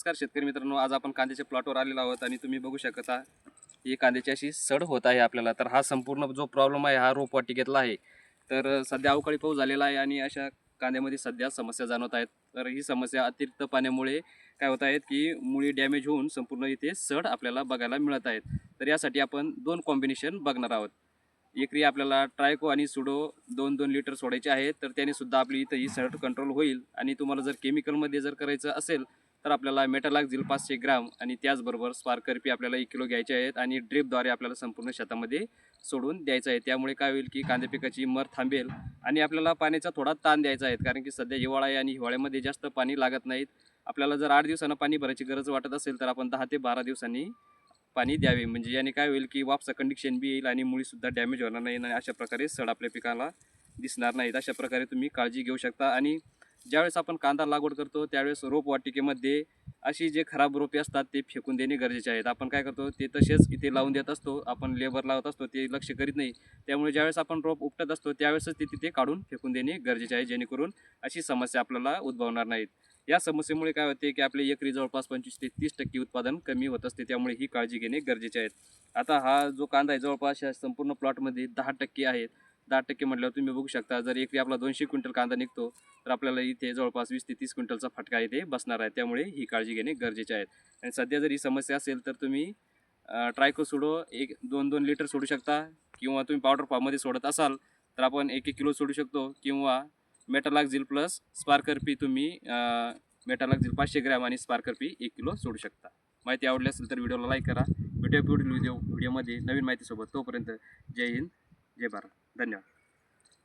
नमस्कार शेतकरी मित्रांनो आज आपण कांद्याच्या प्लॉटवर आलेलो आहोत आणि तुम्ही बघू शकता ही कांद्याची अशी सड होत आहे आपल्याला. तर हा संपूर्ण जो प्रॉब्लेम आहे हा रोपवाटिकेतला आहे. तर सध्या अवकाळी पाऊस झालेला आहे आणि अशा कांद्यामध्ये सध्या समस्या जाणवत आहेत. तर ही समस्या अतिरिक्त पाण्यामुळे काय होत आहेत की मुळी डॅमेज होऊन संपूर्ण इथे सड आपल्याला बघायला मिळत आहेत. तर यासाठी आपण दोन कॉम्बिनेशन बघणार आहोत. एकरी आपल्याला ट्रायको आणि सुडो दोन दोन लिटर सोडायचे आहेत. तर त्याने सुद्धा आपली इथं ही सड कंट्रोल होईल. आणि तुम्हाला जर केमिकलमध्ये जर करायचं असेल तर आपल्याला मेटालाक्झिल पाचशे ग्राम आणि त्याचबरोबर स्पार्करपी आपल्याला एक किलो घ्यायचे आहेत आणि ड्रिपद्वारे आपल्याला संपूर्ण शेतामध्ये सोडून द्यायचं आहे. त्यामुळे काय होईल की कांदे पिकाची मर थांबेल आणि आपल्याला पाण्याचा थोडा ताण द्यायचा आहे कारण की सध्या हिवाळा आहे आणि हिवाळ्यामध्ये जास्त पाणी लागत नाहीत. आपल्याला जर आठ दिवसानं पाणी भरायची गरज वाटत असेल तर आपण दहा ते बारा दिवसांनी पाणी द्यावे. म्हणजे याने काय होईल की वापसा कंडिशन बी येईल आणि मुळीसुद्धा डॅमेज होणार नाही आणि अशा प्रकारे सड आपल्या पिकाला दिसणार नाहीत. अशा प्रकारे तुम्ही काळजी घेऊ शकता आणि ज्यावेळेस आपण कांदा लागवड करतो त्यावेळेस रोपवाटिकेमध्ये अशी जे खराब रोपे असतात ते फेकून देणे गरजेचे आहेत. आपण काय करतो ते तसेच इथे लावून देत असतो. आपण लेबर लावत असतो ते लक्ष करीत नाही. त्यामुळे ज्यावेळेस आपण रोप उपटत असतो त्यावेळेसच ते तिथे काढून फेकून देणे गरजेचे आहे जेणेकरून अशी समस्या आपल्याला उद्भवणार नाहीत. या समस्येमुळे काय होते की आपले एकरी जवळपास पंचवीस ते तीस टक्के उत्पादन कमी होत असते. त्यामुळे ही काळजी घेणे गरजेचे आहेत. आता हा जो कांदा आहे जवळपास या संपूर्ण प्लॉटमध्ये दहा टक्के आहेत. दहा टक्के म्हटल्यावर तुम्ही बघू शकता जर एकरी आपला दोनशे क्विंटल कांदा निघतो तर आपल्याला इथे जवळपास वीस ते तीस क्विंटलचा फटका इथे बसणार आहे. त्यामुळे ही काळजी घेणे गरजेचे आहे. आणि सध्या जर ही समस्या असेल तर तुम्ही ट्रायको सोडो एक दोन दोन लिटर सोडू शकता. किंवा तुम्ही पावडर फॉर्ममध्ये सोडत असाल तर आपण एक एक किलो सोडू शकतो. किंवा मेटालाक्झिल प्लस स्पार्कर पी तुम्ही मेटालाक्झिल पाचशे ग्रॅम आणि स्पार्कर पी एक किलो सोडू शकता. माहिती आवडली असेल तर व्हिडिओला लाईक करा. भेटूया पुढील व्हिडिओ व्हिडिओमध्ये नवीन माहितीसोबत. तोपर्यंत जय हिंद. जय भारत. धन्यवाद.